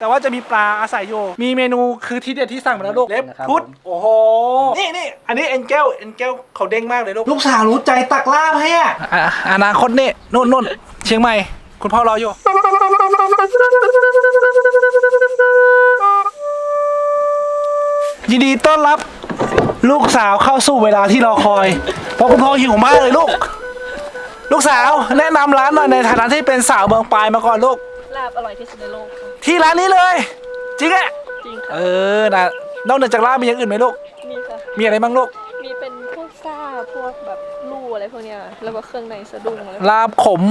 แต่ว่าจะมีปลาอาศัยอยู่ มีเมนูคือที่เด็ดที่สั่งมาแล้วลูก เล็บนะครับพุด ผม โอ้โห นี่นี่ อันนี้เอ็นเกลเอ็นเกลเขาเด้งมากเลยลูก ลูกสาวรู้ใจตักลาบให้อะอนาคตนี่นู่นนู่นเชียงใหม่ คุณพ่อรออยู่ ยินดีต้อนรับ ลูกสาวเข้าสู่เวลาที่รอคอย เพราะคุณพ่อหิวมากเลยลูก ลูกสาวแนะนำร้านหน่อยในฐานะที่เป็นสาวเมืองปลายมาก่อนลูก ลาบอร่อยที่สุดในโลกค่ะ ที่ร้านนี้เลย จริงอะจริงค่ะ เออนะนอกเหนือจากลาบมีอย่างอื่นไหมลูก มีค่ะ มีอะไรบ้างลูก มีเป็นพวกซ่าพวกแบบลู่อะไรพวกเนี้ยแล้วก็เครื่องในสะดุ้งอะไรลาบขม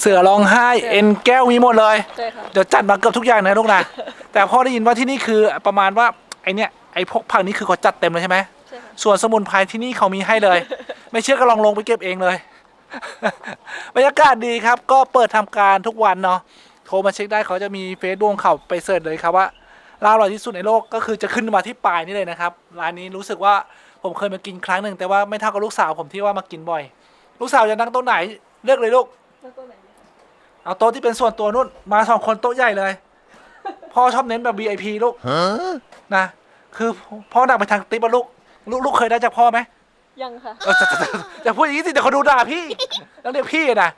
เสือร้องไห้เอ็นแก้วมีหมดเลย ใช่ค่ะ เดี๋ยวจัดมาเกือบทุกอย่างนะลูกนะแต่พ่อได้ยินว่าที่นี่คือประมาณว่าไอเนี้ยไอพวกผักนี้คือเขาจัดเต็มเลยใช่ไหมใช่ค่ะ ส่วนสมุนไพรที่นี่เขามีให้เลย ไม่เชื่อก็ลองลงไปเก็บเองเลย บรรยากาศดีครับ ก็เปิดทำการทุกวันเนาะ โทรมาเช็คได้เขาจะมีเฟซบุ๊กเขาไปเสิร์ชเลยครับว่าร้านอร่อยที่สุดในโลกก็คือจะขึ้นมาที่ปลายนี่เลยนะครับร้านนี้รู้สึกว่าผมเคยมากินครั้งหนึ่งแต่ว่าไม่เท่ากับลูกสาวผมที่ว่ามากินบ่อย ลูกสาวจะนั่งโต๊ะไหนเลือกเลยลูกแล้วก็ไหนดีคะเอาโต๊ะที่เป็นส่วนตัวนู่นมาสองคนโต๊ะใหญ่เลยพ่อชอบเน้นแบบ VIP ลูกนะคือพ่อหนักไปทางติ๊บอะลูกลูกลูกเคยได้จากพ่อไหมยังค่ะเออจะจะจะจะพูดอย่างนี้สิเดี๋ยวเขาดูด่าพี่ต้องเรียกพี่นะ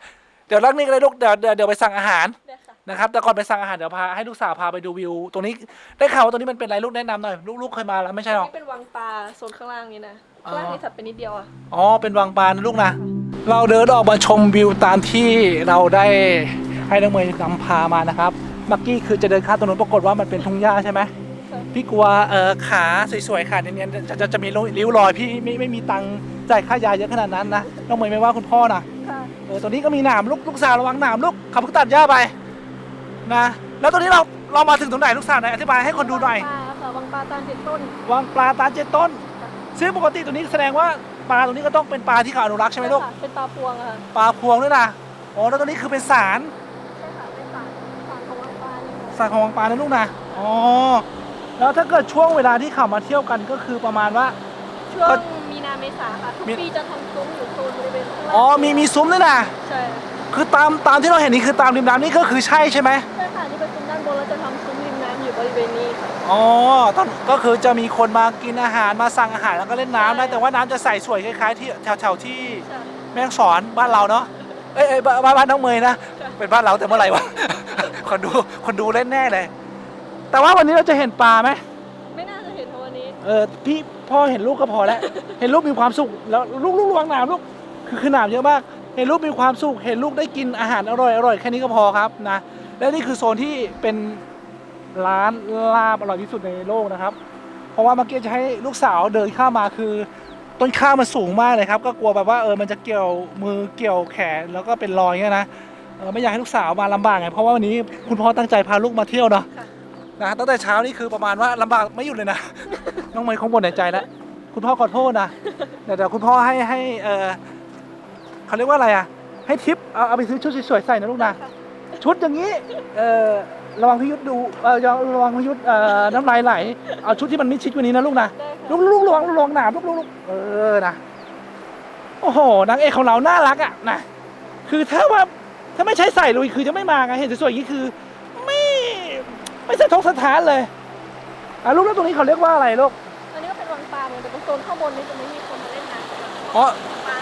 เดี๋ยวรักนี่ก็เลยลูกเดี๋ยวเดี๋ยวเดี๋ยวไปสั่งอาหารได้ค่ะ นะครับแต่ก่อนไปสั่งอาหารเดี๋ยวพาให้ลูกสาวพาไปดูวิว ตรงนี้ได้ข่าวว่าตรงนี้มันเป็นอะไรลูกแนะนำหน่อยลูกลูกเคยมาแล้วไม่ใช่หรอ นี่เป็นวังปลาโซนข้างล่างนี่นะอ๋อข้างล่างนี่ถัดไปนิดเดียวอะ อ๋อ เป็นวังปลานะลูกนะ เราเดินออกมาชมวิวตามที่เราได้ให้น้องเมย์นำพามานะครับ เมื่อกี้คือจะเดินข้ามถนนปรากฏว่ามันเป็นทุ่งหญ้าใช่ไหมค่ะพี่กลัวเออขาสวยๆขาเนียนๆจะจะจะมีริ้วรอยพี่ไม่ไม่มีตังค์จ่ายค่ายาเยอะขนาดนั้นนะน้องเมย์ไม่ว่าคุณพ่อนะค่ะ เออตัวนี้ก็มีหนามลูกลูกสาวระวังหนามลูกขับเพิ่งตัดหญ้าไป นะ แล้วตัวนี้เราเรามาถึงตรงไหนลูกสาวไหนอธิบายให้คนดูหน่อย วังปลาค่ะวังปลาตาลเจ็ดต้นวางปลาตาเจ็ดต้น ซึ่งปกติตัวนี้แสดงว่าปลาตัวนี้ก็ต้องเป็นปลาที่เขาอนุรักษ์ใช่ไหมลูกค่ะเป็นปลาพวงอะค่ะปลาพวงด้วยนะอ๋อแล้วตัวนี้คือเป็นสาร ใช่ค่ะเป็นสารสารของวังปลาเลยค่ะสารของวังปลานะลูกนะ อ๋อ แล้วถ้าเกิดช่วงเวลาที่เขามาเที่ยวกันก็คือประมาณว่า ช่วงก็มีนาเมษาค่ะทุกมี ปีจะทำซุ้มอยู่โซนบริเวณข้างล่างอ๋อ มีมีซุ้มด้วยนะ ใช่คื อตามตามที่เราเห็นนี่คือตามริมน้ำนี่ก็คือใช่ใช่ไหมใช่ค่ะนี่เป็นซุ้มด้านบนแล้วจะทำซุ้มริมน้ำอยู่บริเวณนี้ค่ะ อ๋อต้องก็คือจะมีคนมากินอาหารมาสั่งอาหารแล้วก็เล่นน้ำนะแต่ว่าน้ำจะใสสวยคล้ายๆ ที่แถวๆที่ใช่แม่ฮ่องสอนบ้านเราเนาะเอ้ยเอ้ยบ้านบ้านบ้านน้องเมยนะใช่เป็นบ้านเราแต่เมื่อไหร่วะ คนดูคนดูเล่นแน่เลย แต่ว่าวันนี้เราจะเห็นปลาไหม ไม่น่าจะเห็นเท่าวันนี้เออพี่พ่อเห็นลูกก็พอแล้ว เห็นลูกมีความสุขแล้วลูกลูกระวังหนามลูกคือคือหนามเยอะมาก เห็นลูกมีความสุขเห็นลูกได้กินอาหารอร่อยอร่อยแค่นี้ก็พอครับนะและนี่คือโซนที่เป็นร้านลาบอร่อยที่สุดในโลกนะครับ เพราะว่าเมื่อกี้จะให้ลูกสาวเดินข้ามมาคือต้นข้าวมันสูงมากเลยครับ ก็กลัวแบบว่าเออมันจะเกี่ยวมือเกี่ยวแขนแล้วก็เป็นรอยเงี้ยนะเออไม่อยากให้ลูกสาวมาลำบากไงเพราะว่าวันนี้คุณพ่อตั้งใจพาลูกมาเที่ยวเนาะนะตั้งแต่เช้านี่คือประมาณว่าลำบากไม่หยุดเลยนะน้องเมย์คงบ่นในใจแล้วคุณพ่อขอโทษนะเดี๋ยวคุณพ่อให้ให้เออ เขาเรียกว่าอะไรอะ ให้ทิปเอาเอาไปซื้อชุดสวยๆใส่นะลูกนะชุดอย่างนี้เออระวังพิยุทธดูเออระวังพิยุทธเอ่อน้ำลายไหลเอาชุดที่มันมิดชิดกว่านี้นะลูกนะได้ลูค่ะกลูกระวังระวังหนามลูกลูกลูกเออนะโอ้โหนางเอกของเราน่ารักอะนะคือถ้าว่าถ้าไม่ใช้ใส่ลุยคือจะไม่มาไงเห็นสวยๆอย่างนี้คือ ไม่ไม่สะทกสถานเลยอะลูกแล้วตรงนี้เขาเรียกว่าอะไรลูกอันนี้ก็เป็นวังปลาเหมือนแต่ตรงโซนข้างบนนี่จะไม่มีคนมาเล่นน้ำอ๋อปลาจะ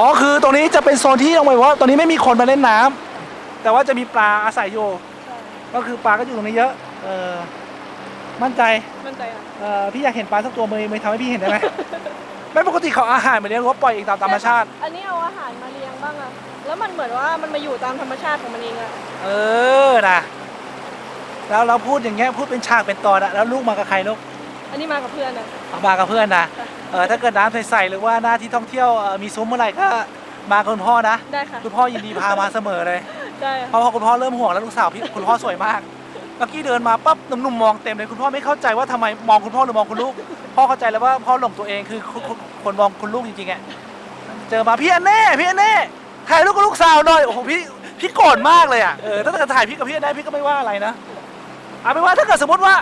อยู่อ๋อคือตรงนี้จะเป็นโซนที่ต้องบอกว่าตรงนี้ไม่มีคนมาเล่นน้ำแต่ว่าจะมีปลาอาศัยอยู่ใช่ก็คือปลาก็อยู่ตรงนี้เยอะเออมั่นใจมั่นใจค่ะเออพี่อยากเห็นปลาสักตัวเมย์เมย์ทำให้พี่เห็นได้ไหม ไม่ปกติเขาเอาอาหารมาเลี้ยงหรือว่าปล่อยเองตามธรรมชาติ อันนี้เอาอาหารมาเลี้ยงบ้างอะแล้วมันเหมือนว่ามันมาอยู่ตามธรรมชาติของมันเองอะเออนะแล้วเราพูดอย่างเงี้ยพูดเป็นฉากเป็นตอนอะแล้วลูกมากับใครลูกอันนี้มากับเพื่อนอะเอามากับเพื่อนนะ เออถ้าเกิดน้ำใสๆหรือว่าหน้าที่ท่องเที่ยวเอ่อมีซุ้มเมื่อไหร่ก็มากับคุณพ่อนะได้ค่ะคุณพ่อยินดีพามาเสมอเลยได้เพราะว่าคุณพ่อเริ่มห่วงแล้วลูกสาวพี่คุณพ่อสวยมากเมื่อกี้เดินมาปั๊บหนุ่มๆมองเต็มเลยคุณพ่อไม่เข้าใจว่าทำไมมองคุณพ่อหรือมองคุณลูกพ่อเข้าใจแล้วว่าพ่อหลงตัวเองคือคนคนคนมองคุณลูกจริงๆอะเจอมาพี่อันเน่พี่อันเน่ถ่ายรูปกับลูกสาวหน่อยโอ้โหพี่พี่โกรธมากเลยอะเออถ้าเกิดถ่ายพี่กับพี่อันเน่พี่ก็ไม่ว่าอะไรนะเอาเป็นว่าถ้าเกิดสมมติว่า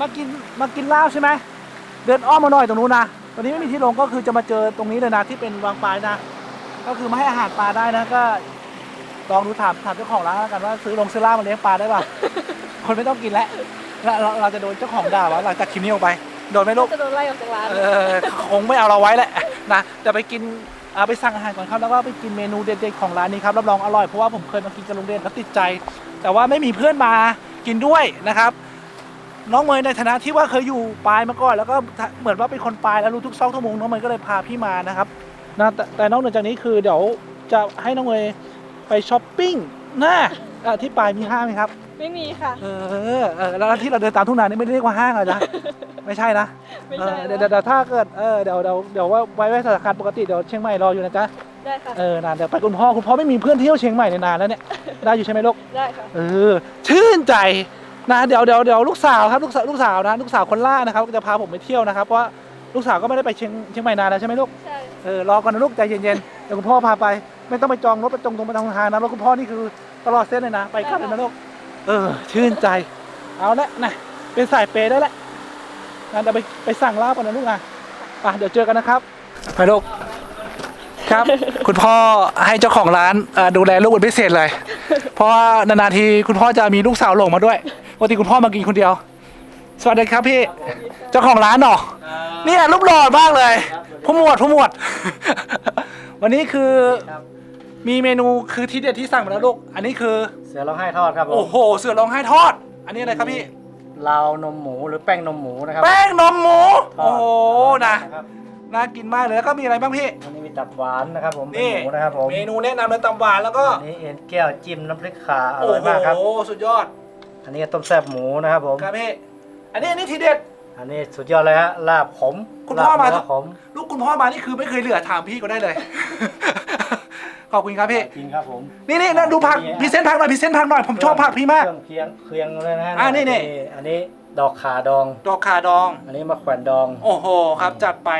มากินมากินเหล้าใช่ไหมเดินอ้อมมาหน่อยตรงนู้นนะ ตอนนี้ไม่มีที่ลงก็คือจะมาเจอตรงนี้เลยนะที่เป็นวางปลายนะ ก็คือมาให้อาหารปลาได้นะก็ลองดูถามถามเจ้าของร้านแล้วกันว่าซื้อลงซื้อล่ามาเลี้ยงปลาได้ป่ะ คนไม่ต้องกินแล้วเราเราเราจะโดนเจ้าของด่าว่าหลังจากคลิปนี้ออกไปโดนไหมลูก จะโดนไล่ออกจากร้าน เออคงไม่เอาเราไว้แหละนะจะไปกินเอาไปสั่งอาหารก่อนครับแล้วก็ไปกินเมนูเด็ดๆของร้านนี้ครับรับรองอร่อยเพราะว่าผมเคยมากินกับลุงเด่นแล้วติดใจ แต่ว่าไม่มีเพื่อนมากินด้วยนะครับ น้องเมย์ในฐานะที่ว่าเคยอยู่ปลายมาก่อน แล้วก็เหมือนว่าเป็นคนปลายแล้วรู้ทุกซอกทุกมุมน้องเมย์ก็เลยพาพี่มานะครับนะแต่แต่นอกเหนือจากนี้คือเดี๋ยวจะให้น้องเมย์ไปช้อปปิ้งนะอะที่ปลายมีห้างไหมครับ ไม่มีค่ะ เออเออแล้วที่เราเดินตามทุ่งนานี่ไม่ได้เรียกว่าห้างเหรอจ๊ะ ไม่ใช่นะไม่เอใช่อเดี๋ยวเดี๋ยวเดี๋ยวถ้าเกิดเออเดี๋ยวเดี๋ยวเดี๋ยวว่าไว้ไว้สถานการณ์ปกติเดี๋ยวเชียงใหม่รออยู่นะจ๊ะ ได้ค่ะ เออนานเดี๋ยวไปคุณพ่อคุณพ่อไม่มีเพื่อนเที่ยวเชียงใหม่ในนานแล้วเนี่ย ได้อยู่ใช่ไหมลูก ได้ค่ะ เออ ชื่นใจ นะเดี๋ยวเดี๋ยวเดี๋ยวลูกสาวครับลูกสาวลูกสาวนะลูกสาวคนล่านะครับจะพาผมไปเที่ยวนะครับเพราะว่าลูกสาวก็ไม่ได้ไปเชียงเชียงใหม่นานแล้วใช่ไหมลูกใช่เออรอก่อนนะลูกใจเย็นๆเดี๋ยวคุณพ่อพาไป ไม่ต้องไปจองรถไปจองตรงไปทางทางนะรถคุณพ่อนี่คือตลอดเส้นเลยนะ ไปกลับเลยนะลูกเออ ชื่นใจ เอาละนะเป็นสายเปย์ได้แล้วงั้นเดี๋ยวไปไปสั่งลาบกันนะลูกนะไปเดี๋ยวเจอกันนะครับไปลูกครับ คุณพ่อให้เจ้าของร้านเอ่อดูแลลูกเป็นพิเศษเลย เพราะว่านานๆทีคุณพ่อจะมีลูกสาวหลงมาด้วย ปกติคุณพ่อมากินคนเดียว สวัสดีครับพี่ เจ้าของร้านเหรอเนี่ยรูปหล่อมากเลยผู้หมวดผู้หมวด วันนี้คือครับมีเมนูคือที่เด็ดที่สั่งมาแล้วลูก อันนี้คือ เสือร้องไห้ทอดครับผมโอ้โห เสือร้องไห้ทอด อันนี้อะไรครับพี่ลาวนมหมูหรือแป้งนมหมูนะครับ แป้งนมหมูทอดโอ้โหนะครับน่ากินมากเลยแล้วก็มีอะไรบ้างพี่อันนี้มีตับหวานนะครับผมเป็นนี่หมูนะครับผมเมนูแนะนำเลยตำหวานแล้วก็อันนี้เอ็นแก้วจิ้มน้ำพริกขาอโอ้ร่อยมากครับโหสุดยอด อันนี้ต้มแซ่บหมูนะครับผม ครับพี่อันนี้อันนี้ทีเด็ด อันนี้สุดยอดเลยฮะลาบขมคุณพ่อมา ลบเนื้ขมลูกคุณพ่อมานี่คือไม่เคยเหลือถามพี่ก็ได้เลย ขอบคุณครับพี่ จริงครับผมนี่นี่นะดูผักพรีเซนต์ผักหน่อยพรีเซนต์ผักหน่อยผมชอบผักพี่มาก เครื่องเคียงเคียงเลยนะฮะอ่านี่นี่ อันนี้ดอกขาดอง ดอกขาดอง อันนี้มะแขวนดอง โอ้โหครับจัดไป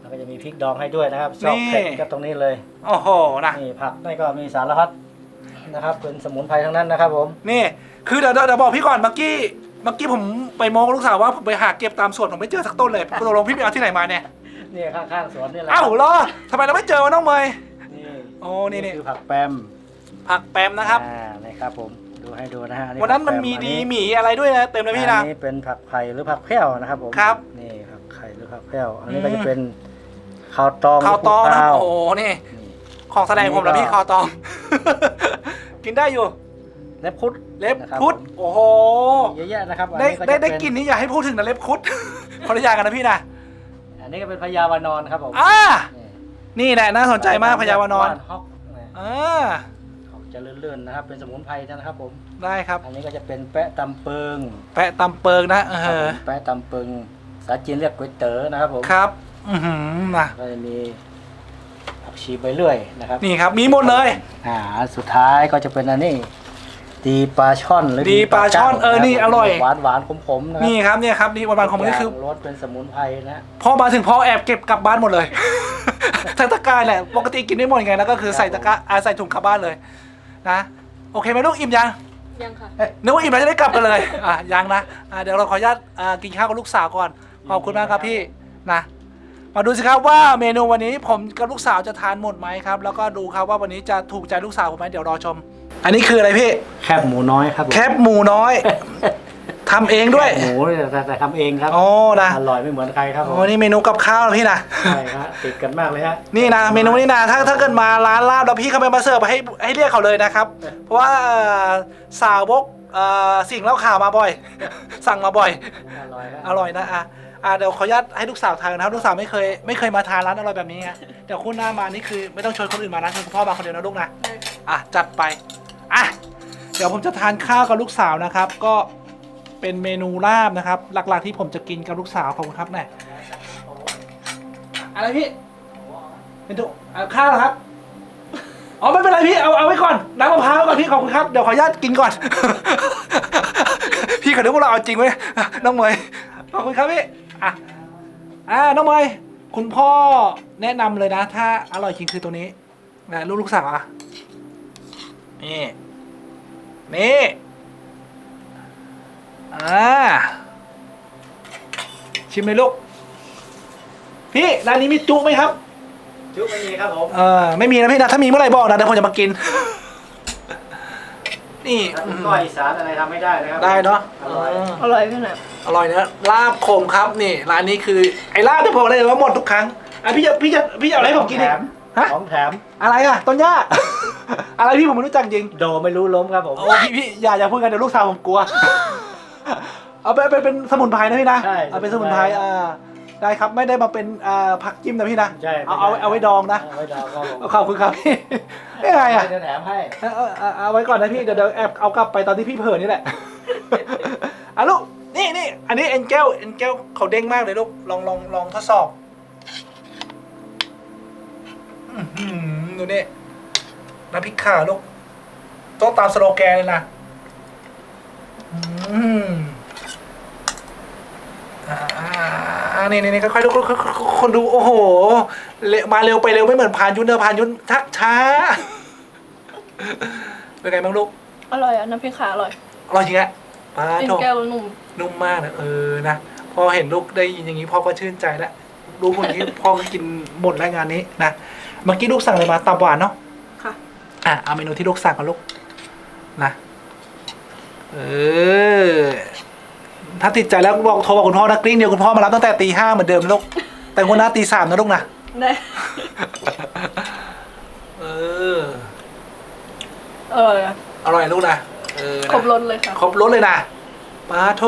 แล้วก็จะมีพริกดองให้ด้วยนะครับชอบนี่เผ็ดก็ตรงนี้เลย โอ้โหนะนี่ผักนี่ก็มีสารพัดนะครับเป็นสมุนไพรทั้งนั้นนะครับผม นี่ คือเดี๋ยวเดี๋ยวเดี๋ยวบอกพี่ก่อนเมื่อกี้เมื่อกี้ผมไปโมกับลูกสาวว่าผมไปหาเก็บตามสวนผมไม่เจอสักต้นเลยตกลงพี่ไปเอาที่ไหนมาเนี่ยนี่ข้างๆสวนนี่แหละเอ้าเหรอทำไมเราไม่เจอวะน้องเมย์นี่โอ้นี่นี่คือผักแปมผักแปมนะครับอ่านี่ครับผมดูให้ดูนะฮะวันนั้นมันผักแปมีดีอัหมีอะไรด้วยนะเต็มเลยพี่นะอันนี้เป็นผักไผ่หรือผักแพ้วนะครับผมครับนี่ผักไข่หรือผักแพ้วอันนี้อืมก็จะเป็นข้าวตองข้าวตองหรืนะข้าวโอ้โหนี่นี่ของแสดงผมแล้วอันนี้พี่ก็ข้าวตอง กินได้อยู่ เล็บคุดเล็บนะครับคุด ผมโอ้โห เยอะแยะนะครับอันได้นี้ก็ได้จะได้เป็นกลินนี้อย่าให้พูดถึงนะเล็บคุดขออนุญาตกันนะพี่นะอันนี้ก็เป็นพญาวานอนครับผมอ่านี่นี่แหละน่าสนใจมากพญาวานอนฮอกนี่อ่าออกจะลื่นๆนะครับ เป็นสมุนไพรนะครับผม ได้ครับ อันนี้ก็จะเป็นแปะตำเปิงแปะตำเปิงนะเอครับอผมแปะตำเปิงสาจีนเรียกก๋วยเต๋อนะครับผมครับ อือหือนะก็จะมีผักชีใบเลื่อยนะครับนี่ครับมีหมดเลย อ่าอันสุดท้ายก็จะเป็นอันนี้ ดีปลาช่อนหรือดีปลาช่อนก้งเออนี่คบอร่อย หวานหวานๆขมๆนะครันี่ครับเนี่ยครับนี่วันๆของมันก็คือ ย่างรสเป็นสมุนไพรนะพอมาถึงพอแอบเก็บกลับบ้านหมดเลย ทั้งตะกร้าแหละปกติกินไม่หมดไงแล้วก็คือใส่ตะกร้าอ่าใส่ถุงกลับบ้านเลยนะโอเคไหมลูกอิ่มยังยังค่ะ นึกว่าอิ่มแล้วจะได้กลับกันเลยอะยังนะอะเดี๋ยวเราขออนุญาตอ่ากินข้าวกับลูกสาวก่อนขอบคุณมากครับพี่นะมาดูสิครับว่าเมนูวันนี้ผมกับลูกสาวจะทานหมดไหมครับ แล้วก็ดูครับว่าวันนี้จะถูกใจลูกสาวผมไหมเดี๋ยวรอชม อันนี้คืออะไรพี่ แคบหมูน้อยครับผมแคบหมูน้อยทำเองด้วยหมูเนี่ยแต่แต่ทำเองครับโอ้นะ อร่อยไม่เหมือนใครครับผมโอ้นี่เมนูกับข้าวนะพี่นะ ใช่ครับติดกันมากเลยฮะนี่นะเมนูนี้นะถ้าถ้าเกิดมาร้านลาบแล้วพี่เขาไปมาเสิร์ฟให้ให้เรียกเขาเลยนะครับ เพราะว่าเอ่อสาวบกเอ่อสิ่งเล่าข่าวมาบ่อย สั่งมาบ่อย อร่อยครับอร่อยนะอะอะเดี๋ยวขออนุญาตให้ลูกสาวทานนะครับลูกสาวไม่เคยไม่เคยมาทานร้านอร่อยแบบนี้ไงเดี๋ยวคุณหน้ามานี่คือไม่ต้องชวนคนอื่นมานะชวนคุณพ่อมาคนเดียวนะลูกนะ ได้ค่ะอะจัดไป อะเดี๋ยวผมจะทานข้าวกับลูกสาวนะครับ ก็เป็นเมนูลาบนะครับ หลักๆที่ผมจะกินกับลูกสาวขอบคุณครับแน่อะไรพี่เป็นตัวข้าวเหรอครับอ๋อไม่เป็นไรพี่เอาเอาไว้ก่อนน้ำมะพร้าวก่อนพี่ขอบคุณครับเดี๋ยวขออนุญาตกินก่อน พี่เขาดูว่าเราเอาจริงไหมน้องเมย์ขอบคุณครับพี่อะอ่าน้องเมย์คุณพ่อแนะนำเลยนะ ถ้าอร่อยจริงคือตัวนี้นะลูกลูกสาวอะ นี่ นี่อ่าชิมเลยลูก พี่ร้านนี้มีจุไหมครับ จุ๊บไม่มีครับผมเออไม่มีนะพี่นะถ้ามีเมื่อไหร่บอกนะเดี๋ยวผมจะมากิน นี่ถ้าเป็นก้อยอีสานอะไรทำไม่ได้นะครับ ได้เนาะอร่อยอร่อยพี่หน่อยอร่อยนะลาบขมครับนี่ร้านนี้คือไอ้ลาบที่บอกเลยว่าหมดทุกครั้งอะพี่จะพี่จะพี่จะเอาอะไรให้ผมกินแถอีกม ฮะ ของแถม อะไรอะต้นหญ้า อะไรพี่ผมไม่รู้จักจริง โดไม่รู้ล้มครับผม โอ้พี่พี่อย่าอย่าพูดกันเดี๋ยวลูกสาวผมกลัว เอาไปเป็นเป็นสมุนไพรนะพี่นะใช่เอาเป็นสมุนไพรอ่าได้ครับไม่ได้มาเป็นอ่าผักจิ้มนะพี่นะใช่เอาเอาเอาไว้ดองนะเอาไว้ดองครับผมเอาขอบคุณครับพี่ไม่ไงอะเดี๋ยวแถมให้ เอาเอาเอาเอาไว้ก่อนนะพี่เดี๋ยวเดี๋ยวแอบเอากลับไปตอนที่พี่เผลอนี่แหละ อะลูกนี่นี่อันนี้เอ็นเจลเอ็นเจลเขาเด้งมากเลยลูกลองลองลองทดสอบ อื้อหือดูนี่น้ำพริกข่าลูกต้องตามสโลแกนเลยนะอืมอ่าอ่านี่นี่นี่ค่อยๆดูค่อยๆคนดู โอ้โหเละมาเร็วไปเร็วไม่เหมือนพานยุนเนอะพานยุนทักช้า เป็นไงบ้างลูก อร่อยอะน้ำพริกขาอร่อยอร่อยจริงอะปลาเป็นโถแก้วนุ่มนุ่มมากนะเออนะ พอเห็นลูกได้ยินอย่างนี้พ่อก็ชื่นใจแล้วลูกคนนี้พ่อก็กินหมดแล้วงานนี้นะ เมื่อกี้ลูกสั่งอะไรมาตับหวานเนาะค่ะ อะเอาเมนูที่ลูกสั่งกับลูกนะเออถ้าติดใจแล้วบอกโทรบอกคุณพ่อนะกริ้งเดียวคุณพ่อมารับตั้งแต่ตีห้าเหมือนเดิมนะลูกแต่วันหน้าตีสามนะลูกนะได้เอออร่อยอะอร่อยลูกนะเออนะครบรสเลยค่ะ ครบรถเลยนะป้าโท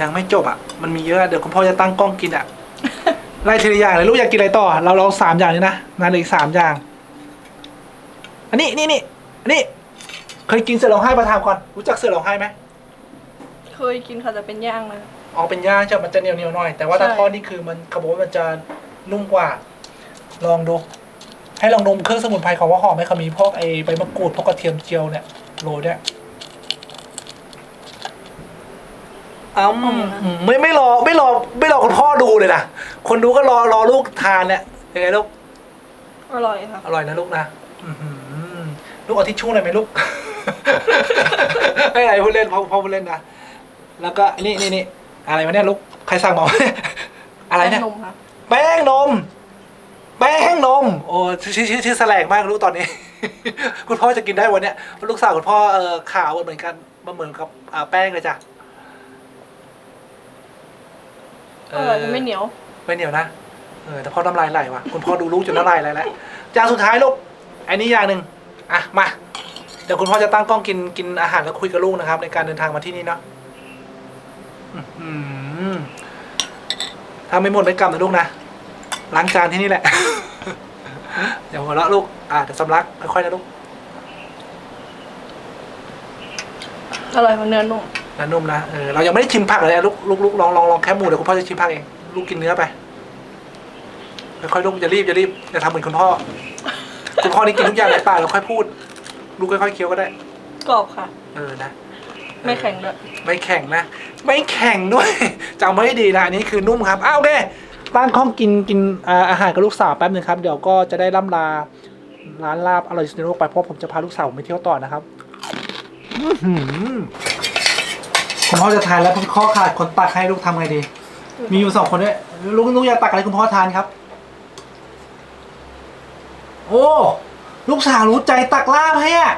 ยังไม่จบอะ มันมีเยอะเดี๋ยวคุณพ่อจะตั้งกล้องกินอะ ไล่ทีละอย่างเลยลูกอยากกินอะไรต่อ เราลองสามอย่างนี้นะนานเหลยอีกสามอย่าง อันนี้นี่นี่อันนี้ เคยกินเสือร้องไห้มาทามก่อนรู้จักเสือร้องไห้ไหมเคยกินค่ะแต่เป็นย่างนะ อ๋อเป็นย่างจะมันจะเหนียวเหนียวๆหน่อยแต่ว่าถ้าใช่ ทอดนี่คือมันเขาบอกว่ามันจะนุ่มกว่า ลองดู ให้ลองดมเครื่องสมุนไพรของว่าหอมไหมเขามีพวกไอ้ใบมะกรูดพวกกระเทียมเจียวเนี่ยโรยด้วย อ้าไม่ไม่รอไม่รอไม่รอคุณพ่อดูเลยนะคนดูก็รอรอลูกทานเนี่ยยังไงลูกอร่อยค่ะ อร่อยนะลูกนะอื้อหือลูกเอาทิชชู่หน่อยไหมลูก ไม่อะไรพูดเล่นพ่อพ่อพูดเล่นนะแล้วก็นี่นี่นี่อะไรวะเนี่ยลูกใครสั่งมา อะไรเนี่ยแป้งนมค่ะ แป้งนม แป้งนม โอ้ชื่อชื่อชื่อแสลงมากลูกตอนนี้ คุณพ่อจะกินได้วันเนี้ยลูกสาวคุณพ่อเออขาวเหมือนกันมันเหมือนกับอ่าแป้งเลยจ้ะ อร่อยแต่ไม่เหนียว ไม่เหนียวนะ เออ แต่พ่อน้ำลายไหลว่ะ คุณพ่อดูลูกจนน้ำลายไหลแล้วจานสุดท้ายลูก อันนี้อย่างหนึ่งอะ มา เดี๋ยวคุณพ่อจะตั้งกล้องกินกินอาหารแล้วคุยกับลูกนะครับ ในการเดินทางมาที่นี่เนาะอื้อหือถ้าไม่หมดไม่กลับนะลูกนะ ล้างจานที่นี่แหละ เดี๋ยวหัวเราะลูก อ่าเดี๋ยวสำลักค่อยๆนะลูก อร่อยมันเนื้อนุ่ม นะนุ่มนะเออเรายังไม่ได้ชิมผักเลยนะลูกลูกลูกลองลองลองแค่หมูเดี๋ยวคุณพ่อจะชิมผักเองลูกกินเนื้อไปค่อยๆลูกอย่ารีบอย่ารีบอย่าทำเหมือนคุณพ่อ คุณพ่อนี่กินทุกอย่างในปากแล้วค่อยพูด ลูกค่อยๆเคี้ยวก็ได้ กรอบค่ะ เออนะไม่แข็งด้วย ไม่แข็งนะ ไม่แข็งด้วยจำไว้ให้ดีนะอันนี้คือนุ่มครับอ้าวโอเคตั้งข้องกินกินอ่าอาหารกับลูกสาวแป๊บนึงครับ เดี๋ยวก็จะได้ล่ำลาร้านลาบอร่อยที่สุดในโลกไปเพราะผมจะพาลูกสาวผมไปเที่ยวต่อนะครับ อื้อหือ คุณพ่อจะทานแล้วคุณพ่อขาดคนตักให้ลูกทำไงดี มีอยู่สองคนด้วยลูกลูกอยากตักอะไรคุณพ่อทานครับ โอ้ลูกสาวรู้ใจตักลาบให้อะ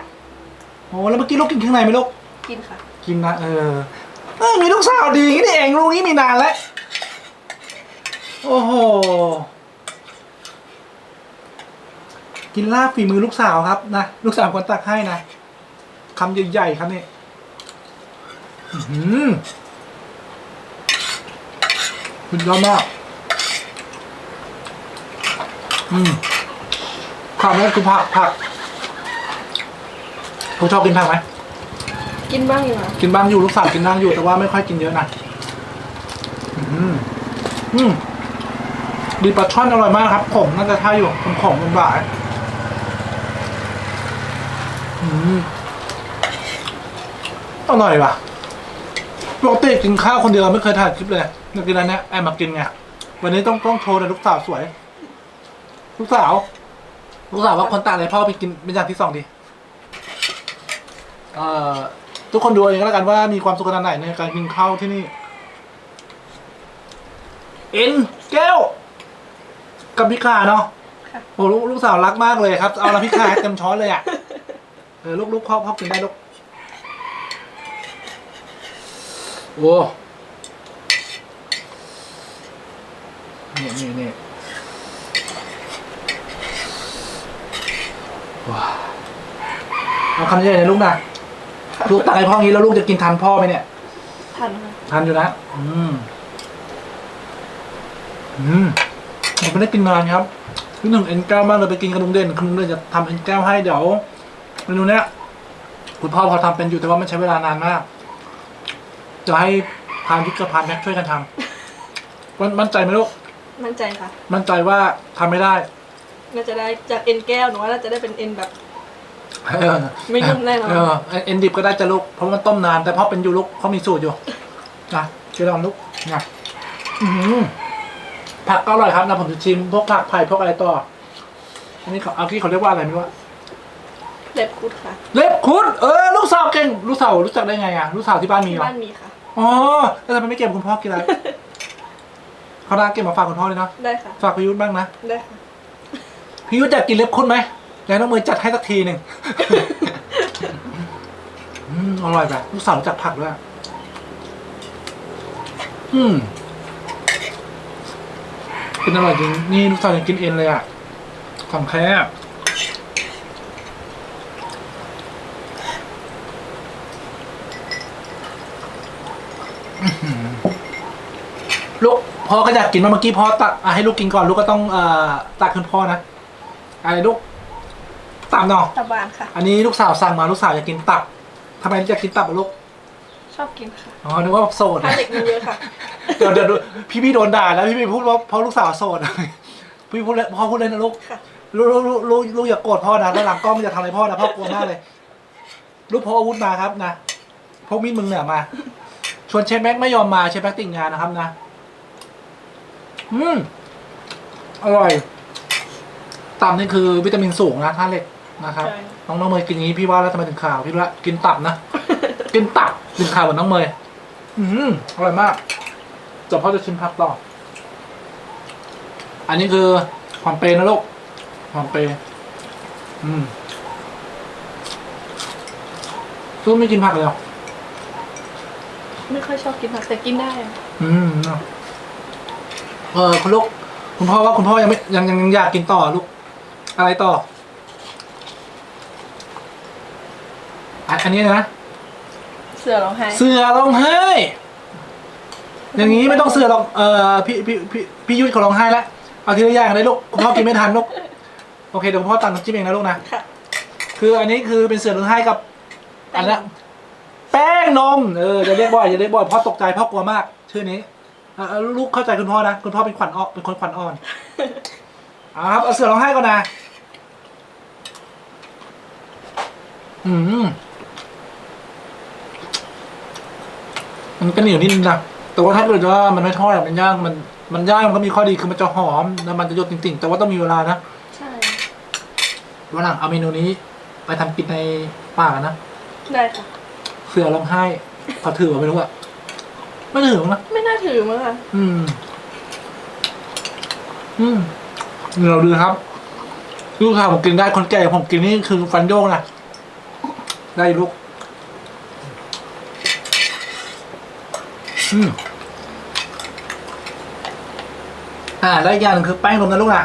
โอ้แล้วเมื่อกี้ลูกกินข้างในไหมลูกกินค่ะ กินนะเออเออมีลูกสาวดีอย่างนี้นี่เองลูกนี้มีนานแล้วโอ้โหกินลาบฝีมือลูกสาวครับนะลูกสาวคนตักให้นะคำใหญ่ๆครับนี่อื้อหือ คุณยอดมาก อืมข้าวแรกคือผักผักคุณชอบกินผักไหม กินบ้างอยู่ค่ะกินบ้างอยู่ลูกสาวกินบ้างอยู่แต่ว่าไม่ค่อยกินเยอะนะอืมอืมดีปลาช่อนอร่อยมากครับ ผมน่าจะท่าอยู่ผมของมันบ่ายอืมอร่อยว่ะ ปกติกินข้าวคนเดียวไม่เคยถ่ายคลิปเลยอยากกินอันเนี้ยแอบมากินไง วันนี้ต้องต้องโชว์นะลูกสาวสวย ลูกสาว ลูกสาวว่าคนต่างเลยพ่อไปกินเป็นอย่างที่สองดีเอ่อทุกคนดูเองก็แล้วกันว่ามีความสุขขนาดไหนในการกินข้าวที่นี่ เอ็นแก้ว กับพิคาเนาะโอ้ลูกลูกสาวรักมากเลยครับ เอาละพิคาให้เต็มช้อนเลยอะเอลูกลูกพ่อพ่อกินได้ลูก โอ้นี่นี่นี่ว้าวเอาคำใหญ่เลยลูกนะลูกตักให้พ่องี้แล้วลูกจะกินทันพ่อไหมเนี่ย ทันค่ะทันอยู่นะอืมอืมผมไม่ได้กินนานครับพี่หนึ่งเอ็นแก้วมากเลยไปกินกับลุงเด่นคุณลุงเด่นจะทำเอ็นแก้วให้เดี๋ยวเมนูเนี้ยคุณพ่อพอทำเป็นอยู่แต่ว่ามันใช้เวลานานมาก จะให้พานยุทธกับพานแม็กช่วยกันทำมันมั่นใจไหมลูก มั่นใจค่ะ มั่นใจว่าทำไม่ได้ น่าจะได้จากเอ็นแก้วหนูว่าน่าจะได้เป็นเอ็นแบบเออไม่นุ่มแน่นอนเออเอ็นดิบก็ได้จะลูก เพราะมันต้มนาน แต่พอเป็นยูลูกเขามีสูตรอยู่นะเชื่อลองลูกนะอื้อหือผักก็อร่อยครับนะผมจะชิมพวกผักไผ่พวกอะไรต่อ อันนี้เขาเอาที่เขาเรียกว่าอะไรไม่รู้อะเล็บคุดค่ะเล็บคุด เออ ลูกสาวเก่ง ลูกสาวรู้จักได้ไงอะลูกสาวที่บ้านมีที่เหรอ บ้านมีค่ะ อ๋อแล้วทำไมไม่เก็บคุณพ่อกินอะไรเขาน่าเก็บมาฝากคุณพ่อเลยเนาะได้ค่ะ ฝากพิยุทธบ้างนะได้ค่ะ พี่ยุทธอยากกินเล็บคุดไหมอยากให้น้องมือจัดให้สักทีหนึ่ง อืมอร่อยแบบลูกสาวรู้จักผักด้วยอะอืมเป็นอร่อยจริง นี่ลูกสาวยังกินเอ็นเลยอะ ของแท้อะอื้อหือ ลูกพ่อก็อยากกินมาเมื่อกี้พ่อตักอะให้ลูกกินก่อนลูกก็ต้องเอ่อตักขึ้นพ่อนะอะไรลูกตามหนอตะบานค่ะ อันนี้ลูกสาวสั่งมาลูกสาวอยากกินตับทำไมอยากกินตับอะลูกชอบกินค่ะอ๋อนึกว่าโสดถ้าเด็กมันเยอะค่ะเดี๋ยวเดี๋ยวเดี๋ยวพี่พี่โดนด่าแล้วพี่พี่พูดว่าเพราะลูกสาวโสดพี่พูดเลยพ่อพูดเลยนะลูกค่ะลูกลูกลูกลูกลูกอย่าโกรธพ่อนะแล้วหลังกล้องมันจะทำอะไรพ่อนะพ่อกลัวมากเลย ลูกพกอาวุธมาครับนะพกมีดมึงเนี่ยมาชวนเชฟแม็กไม่ยอมมาเชฟแม็กติดงานนะครับนะ อืมอร่อยตับนี่คือวิตามินสูงนะท่าตุเหล็กนะครับ ใช่ น้องน้องเมย์กินอย่างนี้พี่ว่าแล้วทำไมถึงข่าว พี่ว่ากินตับนะ กินตับถึงข่าวเหมือนน้องเมย์อืมอร่อยมากจบพ่อจะชิมผักต่อ อันนี้คือความเปรย์นะลูกความเปรย์อืมลูกไม่กินผักเลยเหรอไม่ค่อยชอบกินผักแต่กินได้อะอืมเนอะ เออคุณลูกคุณพ่อว่าคุณพ่อยังไม่ยังยังยังอยากกินต่อลูก อะไรต่ออันอันนี้นะเสือร้องไห้ เสือร้องไห้ อย่างนี้ไม่ต้องเสือหรอกเออพี่พี่พี่พี่ยุทธเขาร้องไห้แล้วเอาทีละอย่างเลยลูกคุณพ่อกินไม่ทันลูกโอเคเดี๋ยวคุณพ่อตัดน้ำจิ้มเองนะลูกนะค่ะ คืออันนี้คือเป็นเสือร้องไห้กับ อันนั้นแป้งนมเออจะเรียกบ่อยจะเรียกบ่อยเพราะตกใจเพราะกลัวมาก ชื่อนี้ อะเอาลูกเข้าใจคุณพ่อนะ คุณพ่อเป็นขวัญอ่อนเป็นคนขวัญอ่อนเอาครับเอาเสือร้องไห้ก่อนนะ อืมมันก็เหนียวนิดนึงนะแต่ว่าถ้าเกิดว่ามันไม่ทอดอะมันย่างมันมันย่างมันก็มีข้อดีคือมันจะหอมแล้วมันจะหยดจริงๆ แต่ว่าต้องมีเวลานะใช่ วันหลังเอาเมนูนี้ ไปทำกินในป่ากันนะได้ค่ะ เสือร้องไห้เขาถือว่าไม่รู้อะไม่ถือมั้งนะไม่ น่าถือมั้งค่ะอืม อืมเราดูครับลูกค้าผมกินได้คนแก่ผมกินนี่คือฟันโยกนะได้ลูก อืมอ่า แล้วอีกอย่างหนึงคือแป้งนมนะลูกนะ่ะ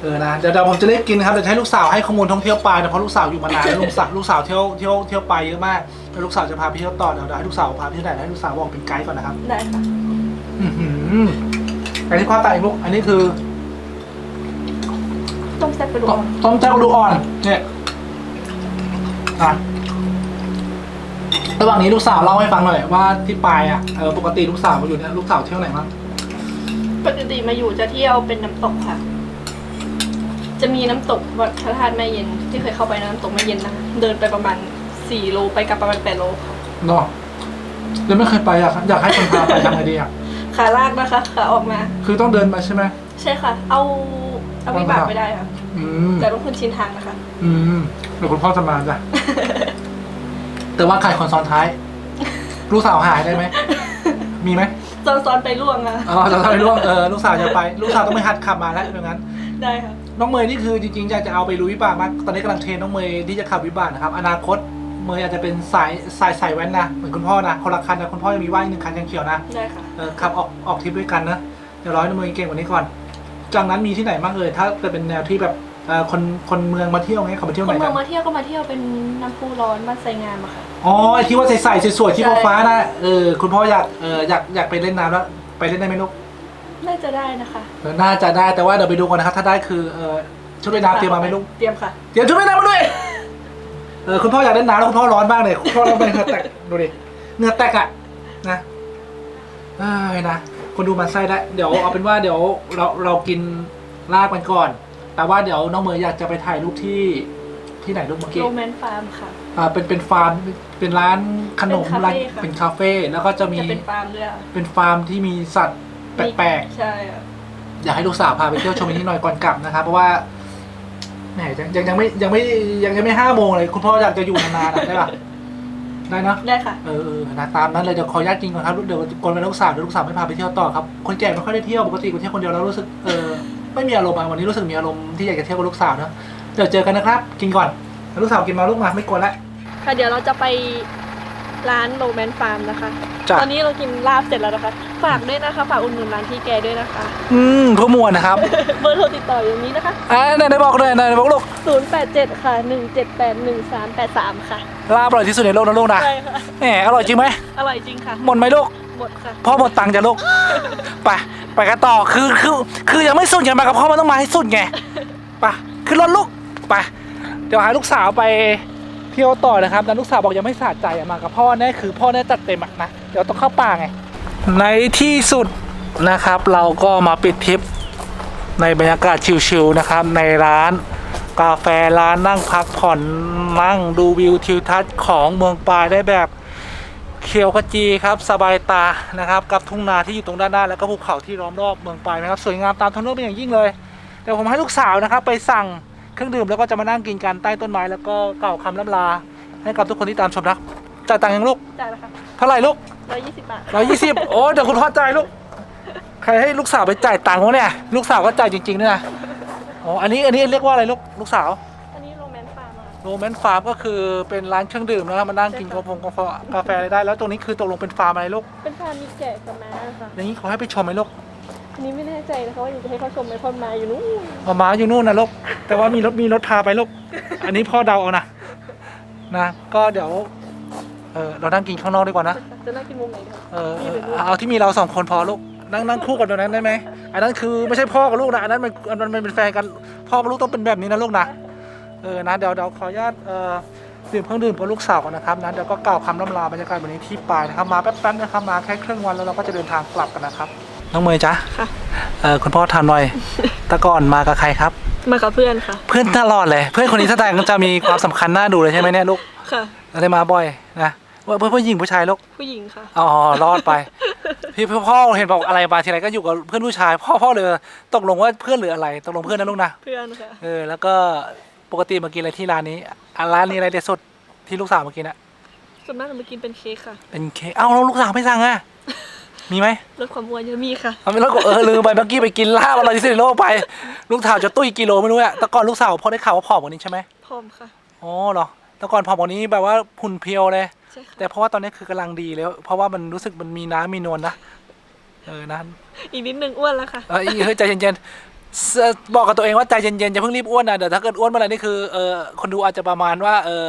เออนะเดี๋ยวเดี๋ยวผมจะเรียกกินนะครับเดี๋ยวจะให้ลูกสาวให้ข้อมูลท่องเที่ยวปลานะเพราะลูกสาวอยู่มานานแล้วลูกสาวลูกสาวเที่ยวเที่ยวเที่ยวปลาเยอะมากแล้วลูกสาวจะพาไปเที่ยวต่อเดี๋ยวเดี๋ยวให้ลูกสาวพาไปที่ไหนให้ลูกสาวบอกเป็นไกด์ก่อนนะครับได้ค่ะอือหืออันนี้ความต่างอีกลูกอันนี้คือ ต้มแซ่บกระดูกต้อ่มอนต้มแซ่บกระดูกอ่อน เนี่ยอะระหว่างนี้ลูกสาวเล่าให้ฟังหน่อยว่าที่ปลายอะเออปกติลูกสาวมาอยู่เนี่ยลูกสาวเที่ยวไหนบ้างปกติมาอยู่จะเที่ยวเป็นน้ำตกค่ะ จะมีน้ำตกวัดพระธาตุแม่เย็น ที่เคยเข้าไปนะน้ำตกแม่เย็นนะคะเดินไปประมาณสี่โลไปกลับประมาณแปดโลค่ะเนาะยังไม่เคยไปอะอยากให้คนพาไปทำไงดีอะขาลากนะคะขาออกมา คือต้องเดินไปใช่ไหมใช่ค่ะ เอาเอาวิบากไม่ได้ค่ะอืมแต่ต้องคุณชินทางนะคะ อืมเดี๋ยวคุณพ่อจะมาจ้ะแต่ว่าใครคนซ้อนท้าย ลูกสาวหายได้ไหมมีไหมซ้อนๆไปล่วงอะอ๋อจะทำให้ล่วงเออลูกสาวจะไป ลูกสาวต้องไปหัดขับมาแล้วอย่างนั้นได้ค่ะ น้องเมย์นี่คือจริงๆอยากจะเอาไปลุยวิบากมากตอนนี้กำลังเทรนน้องเมย์ที่จะขับวิบากนะครับ อนาคตเมย์อาจจะเป็นสายสายสายแว้นนะเหมือนคุณพ่อนะคนละคันนะคุณพ่อยังมีว่างอีกหนึ่งคันยังเขียวนะได้ค่ะ เออขับออกออกทริปด้วยกันนะเดี๋ยวร้อยน้องเมย์เก่งกว่านี้ก่อนจากนั้นมีที่ไหนบ้างเอ่ยถ้าเกิดเป็นแนวที่แบบเอ่อคนคนเมืองมาเที่ยวไงเขาไปเที่ยวคไหนนเมืกัอนงมาเที่ยวก็มาเที่ยวเป็นน้ำพุร้อนบ้านไซงามอะค่ะ อ๋อไอ้ที่ว่าใสๆสวยๆที่ใช่ ฟ้าๆนะเออคุณพ่ออยากเอออยากอยากไปเล่นน้ำแล้วไปเล่นได้ไหมลูก น่าจะได้นะคะเออน่าจะได้แต่ว่าเดี๋ยวไปดูก่อนนะครับ ถ้าได้คือเออชุดว่ายน้ำเตรียมมาไหมลูกเตรียมค่ะ เตรียมชุดว่ายน้ำมาด้วยเออคุณพ่ออยากเล่นน้ำแล้วคุณพ่อร้อนบ้างเลยคุณพ่อร้อนไปเหงื่อแตกดูดิเหงื่อแตกอะนะเอ้ยนะคนดูมันไส้ได้เดี๋ยวเอาเป็นว่าเดี๋ยวเราเรากินลาบกันก่อน แต่ว่าเดี๋ยวน้องเมย์อยากจะไปถ่ายรูปที่ที่ไหนลูกเมื่อกี้โรแมนฟาร์มค่ะอ่าเป็นเป็นฟาร์มเป็นร้านขนมเป็นคาเฟ่ร้านค่ะเป็นคาเฟ่แล้วก็จะมีจะเป็นฟาร์มด้วยอะเป็นฟาร์มที่มีสัตว์ แปลกใช่อะๆอยากให้ลูกสาวพาไปเที่ยวชมอันนี้หน่อยก่อนกลับนะครับ เพราะว่าแหมยังยังยังไม่ยังไม่ยังยังไม่ห้าโมงเลย คุณพ่ออยากจะอยู่นานๆอะได้ปะได้เนอะ ได้ค่ะ เออเออนะตามนั้นเลยเดี๋ยวขออนุญาตกินก่อนครับเดี๋ยวกวนไปลูกสาวเดี๋ยวลูกสาวไม่พาไปเที่ยวต่อครับคนแก่ไม่ค่อยได้เที่ยวปกติกูเที่ยวคนเดียวแล้วรู้สึกเออไม่มีอารมณ์อะวันนี้รู้สึกมีอารมณ์ที่อยากจะเที่ยวกับลูกสาวเนอะเดี๋ยวเจอกันนะครับ กินก่อนแล้วลูกสาวกินมาลูกมาไม่กวนแล้วค่ะเดี๋ยวเราจะไป ร้านโรแมนฟาร์มนะคะ จ้ะ ตอนนี้เรากินลาบเสร็จแล้วนะคะ ฝากด้วยนะคะ ฝากอุดหนุนร้านพี่แกด้วยนะคะ อืมผู้มวลนะครับเบอร์โทรติดต่ออย่างนี้นะคะ อ่าไหนไหนบอกเลยไหนไหนบอกลูก087 ค่ะ 1781383 ค่ะ ลาบอร่อยที่สุดในโลกนะลูกนะใช่ค่ะ แหมอร่อยจริงไหมอร่อยจริงค่ะ หมดไหมลูก หมดค่ะ พ่อหมดตังค์จ้ะลูก ไปไปกันต่อคือคือคือยังไม่สุดไงมากับพ่อมันต้องมาให้สุดไงไปขึ้นรถลูกไปเดี๋ยวหาลูกสาวไป เที่ยวต่อนะครับแต่ลูกสาวบอกยังไม่สะใจอะมากับพ่อแน่คือพ่อแน่จัดเต็มอะนะเดี๋ยวต้องเข้าป่าไง ในที่สุดนะครับ เราก็มาปิดทริปในบรรยากาศชิลๆนะครับ ในร้านกาแฟร้านนั่งพักผ่อนนั่งดูวิวทิวทัศน์ของเมืองปลายได้แบบเขียวขจีครับสบายตานะครับ กับทุ่งนาที่อยู่ตรงด้านหน้าแล้วก็ภูเขาที่ล้อมรอบเมืองปลายนะครับ สวยงามตามท้องเรื่องเป็นอย่างยิ่งเลยเดี๋ยวผมให้ลูกสาวนะครับ ไปสั่ง เครื่องดื่มแล้วก็จะมานั่งกินกันใต้ต้นไม้แล้วก็กล่าวคำล่ำลา ให้กับทุกคนที่ตามชมนะจ่ายตังค์ยังลูกจ่ายแล้วค่ะเท่าไหร่ลูก120บาทร้อยยี่สิบโอ้เดี๋ยวคุณพ่อจ่ายลูกใครให้ลูกสาวไปจ่ายตังค์วะเนี่ยลูกสาวก็จ่ายจริงๆด้วยนะอ๋ออันนี้อันนี้เรียกว่าอะไรลูกลูกสาวอันนี้โรแมนฟาร์มอะโรแมนฟาร์มก็คือเป็นร้านเครื่องดื่มนะครับมานั่งกินกาแฟกาแฟกาแฟอะไรได้ แล้วตรงนี้คือตกลงเป็นฟาร์มอะไรลูกเป็นฟาร์มมีแกะกับม้าค่ะอย่างนี้เขาให้ไปชมไหมลูก อันนี้ไม่แน่ใจนะคะว่าอยู่จะให้เขาชมไหมเพราะม้าอยู่นู้นมาม้าอยู่นู่นนะลูกแต่ว่ามีรถมีรถพาไปลูกอันนี้พ่อเดาเอานะนะ ก็เดี๋ยวเออเรานั่งกินข้างนอกดีกว่านะจะนั่งกินมุมไหนดีคะเออเออเอาที่มีเราสองคนพอลูกนั่งนั่งคู่กันตรงนั้นได้ไหมอันนั้นคือไม่ใช่พ่อกับลูกนะอันนั้นมันอันนั้นมันเป็นแฟนกันพ่อกับลูกต้องเป็นแบบนี้นะลูกนะเออนะเดี๋ยวเดี๋ยวขออนุญาตเอ่อดื่มเครื่องดื่มกับลูกสาวก่อนนะครับนะเดี๋ยวก็กล่าวคำล่ำลาบรรยากาศวันนี้ที่ปลายนะครับมาแป๊บๆนะครับมาแค่ครึ่งวันแล้วเราก็จะเดินทางกลับกันนะครับ น้องเมย์จ๊ะค่ะ เออคุณพ่อทานหน่อยแต่ก่อนมากับใครครับ มากับเพื่อนค่ะ เพื่อนตลอดเลย เพื่อนคนนี้แสดงจะมีความสำคัญน่าดูเลยใช่ไหมเนี่ยลูกค่ะ อะไรมาบ่อยนะว่าเพื่อนผู้หญิงผู้ชายลูก ผู้หญิงค่ะ อ๋อ รอดไป พี่พ่อเห็นบอกอะไรมาทีไรก็อยู่กับเพื่อนผู้ชาย พ่อพ่อเลยตกลงว่าเพื่อนหรืออะไรตกลงเพื่อนนะลูกนะ เพื่อนค่ะ เออ แล้วก็ปกติมากินอะไรที่ร้านนี้อะร้านนี้อะไรเด็ดสุดที่ลูกสาวมากินอะส่วนมากเรามากินเป็นเค้กค่ะ เป็นเค้กเอ้าแล้วลูกสาวไม่สั่งอะ มีไหมลดความอ้วนเยอะมีค่ะเอาไม่แล้วก็เออลืมไปเมื่อกี้ไปกินลาบอร่อยที่สุดในโลกไปลูกสาวจะตุ้ยกิโลไม่รู้อะแต่ก่อนลูกสาวพ่อได้ข่าวว่าผอมกว่านี้ใช่ไหมพร้อมค่ะอ๋อเหรอแต่ก่อนผอมกว่านี้แบบว่าหุ่นเพรียวเลย ใช่ค่ะแต่เพราะว่าตอนนี้คือกำลังดีแล้ว เพราะว่ามันรู้สึกมันมีน้ำมีนวลนะเออนะอีกนิดนึงอ้วนแล้วค่ะเอออีเฮ้ยใจเย็นๆเอ่อบอกกับตัวเองว่าใจเย็นๆอย่าเพิ่งรีบอ้วนนะเดี๋ยวถ้าเกิดอ้วนเมื่อไหร่นี่คือเออคนดูอาจจะประมาณว่าเออ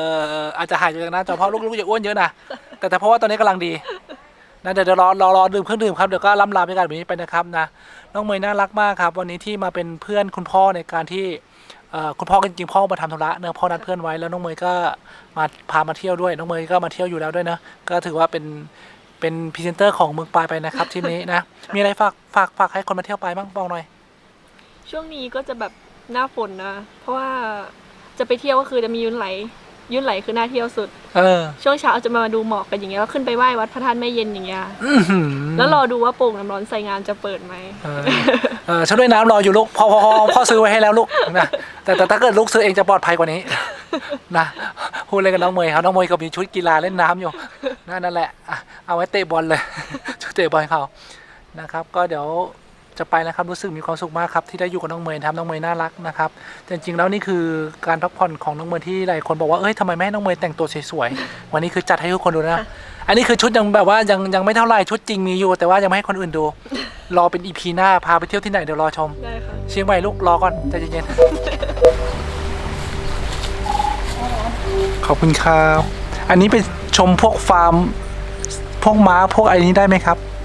อาจจะหายจากหน้าจอเพราะลูกๆอย่าอ้วนเยอะนะแต่แต่เพราะว่าตอนนี้กำลังดี นะเดี๋ยวเดี๋ยวรอรอรอดื่มเครื่องดื่มครับเดี๋ยวก็ล่ำลาไปกันแบบนี้ไปนะครับนะน้องเมย์น่ารักมากครับ วันนี้ที่มาเป็นเพื่อนคุณพ่อในการที่คุณพ่อจริงๆพ่อมาทำธุระเนอะพ่อนัดเพื่อนไว้แล้วน้องเมย์ก็มาพามาเที่ยวด้วยน้องเมย์ก็มาเที่ยวอยู่แล้วด้วยนะก็ถือว่าเป็นเป็นพรีเซนเตอร์ของเมืองปลายไปนะครับทีนี้นะมีอะไรฝากฝากฝากให้คนมาเที่ยวไปลายบ้างบอกหน่อย ช่วงนี้ก็จะแบบหน้าฝนนะ เพราะว่าจะไปเที่ยวก็คือจะมียุนไหล ยุนไหลคือหน้าเที่ยวสุด เออ ช่วงเช้าจะมาดูหมอกกันอย่างเงี้ยแล้วขึ้นไปไหว้วัดพระธาตุแม่เย็นอย่างเงี้ยอื้อหือแล้วรอดูว่าโป่งน้ำร้อนใส่งานจะเปิดไหมเออเออฉันด้วยน้ำรออยู่ลูกพ่อพ่อพ่อพ่อซื้อไว้ให้แล้วลูกนะแต่แต่ถ้าเกิดลูกซื้อเองจะปลอดภัยกว่านี้นะพูดเล่นกับน้องเมย์เขาน้องเมย์ก็มีชุดกีฬาเล่นน้ำอยู่นั่นนั่นแหละอะเอาไว้เตะบอลเลยชุดเตะบอลเขานะครับ ก็เดี๋ยว จะไปนะครับรู้สึกมีความสุขมากครับที่ได้อยู่กับน้องเมย์นะครับน้องเมย์น่ารักนะครับแต่จริงๆแล้วนี่คือการพักผ่อนของน้องเมย์ที่หลายคนบอกว่าเอ้ยทำไมไม่ให้น้องเมย์แต่งตัวสวยๆวันนี้คือจัดให้ทุกคนดูนะอันนี้คือชุดยังแบบว่ายังยังไม่เท่าไหร่ชุดจริงมีอยู่ แต่ว่ายังไม่ให้คนอื่นดู รอเป็นอีพีหน้าพาไปเที่ยวที่ไหนเดี๋ยวรอชมได้ค่ะเชียงใหม่ลูกรอก่อนใจเย็นๆขอบคุณครับอันนี้ไปชมพวกฟาร์มพวกม้าพวกอะไรนี้ได้ไหมครับได้ค่ะ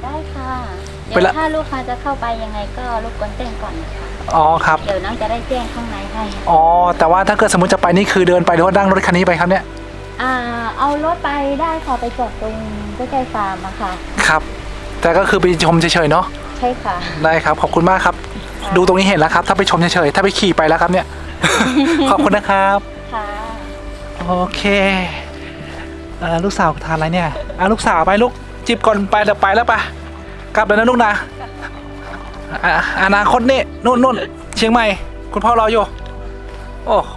เวเดี๋ยลาวถ้าลูกค้าจะเข้าไปยังไงก็รบกวนแจ้งก่อนนะคะอ๋อครับ เดี๋ยวน้องจะได้แจ้งข้างในให้อ๋อ แต่ว่าถ้าเกิดสมมติจะไปนี่คือเดินไปหรือว่านั่งรถคันนี้ไปครับเนี่ย อ่าเอารถไปได้ค่ะไปจอดตรงใกล้ๆฟาร์มอะค่ะ ครับ แต่ก็คือไปชมเฉยๆเนาะ ใช่ค่ะ ได้ครับ ขอบคุณมากครับดูตรงนี้เห็นแล้วครับ ถ้าไปชมเฉยๆ ถ้าไปขี่ไปแล้วครับเนี่ย ขอบคุณนะครับ ค่ะโอเคเอ่อลูกสาวทานอะไรเนี่ยอะลูกสาวไปลูกจิบก่อนไปเดี๋ยวไปแล้วปะ กลับเลยนะลูกนะอะอนาคตนี่นู่นนู่นเชียงใหม่ คุณพ่อรออยู่ โอ้โห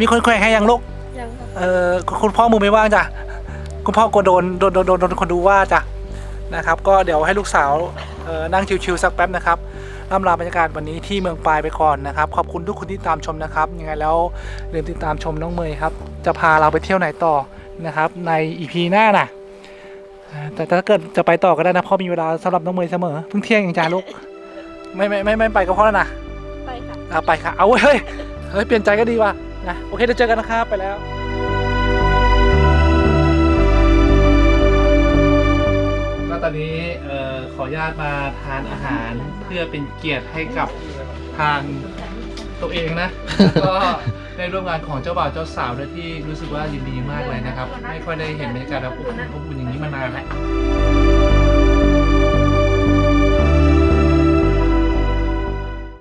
มีคนแขวงให้ยังลูก ยังค่ะเออคุณพ่อมือไม่ว่างจ้ะ คุณพ่อกลัวโดนโดนโดนโดนโดนคนดูว่าจ้ะนะครับ ก็เดี๋ยวให้ลูกสาวเออนั่งชิวๆสักแป๊บนะครับร่ำลาบรรยากาศวันนี้ที่เมืองปลายไปก่อนนะครับ ขอบคุณทุกคนที่ตามชมนะครับยังไงแล้วอย่าลืมติดตามชมน้องเมย์ครับ จะพาเราไปเที่ยวไหนต่อนะครับ ในอีพีหน้านะอ่า แต่ถ้าเกิดจะไปต่อก็ได้นะเพราะมีเวลาสำหรับน้องเมย์เสมอเพิ่งเที่ยงเองจ้าลูก ไม่ไม่ไม่ไม่ไปกับพ่อแล้วนะไปค่ะเอาไปค่ะ เอาเว้ยเฮ้ยเฮ้ยเปลี่ยนใจก็ดีว่ะนะโอเคเดี๋ยวเจอกันนะครับไปแล้วก็ตอนนี้เอ่อขออนุญาตมาทานอาหารเพื่อเป็นเกียรติให้กับทาง ตัวเองนะแล้วก็ได้ร่วมงานของเจ้าบ่าวเจ้าสาวด้วยที่รู้สึกว่ายินดีมากเลยนะครับ ไม่ค่อยได้เห็นบรรยากาศแบบอบอุ่นอบอุ่นอย่างนี้มานานแล้ว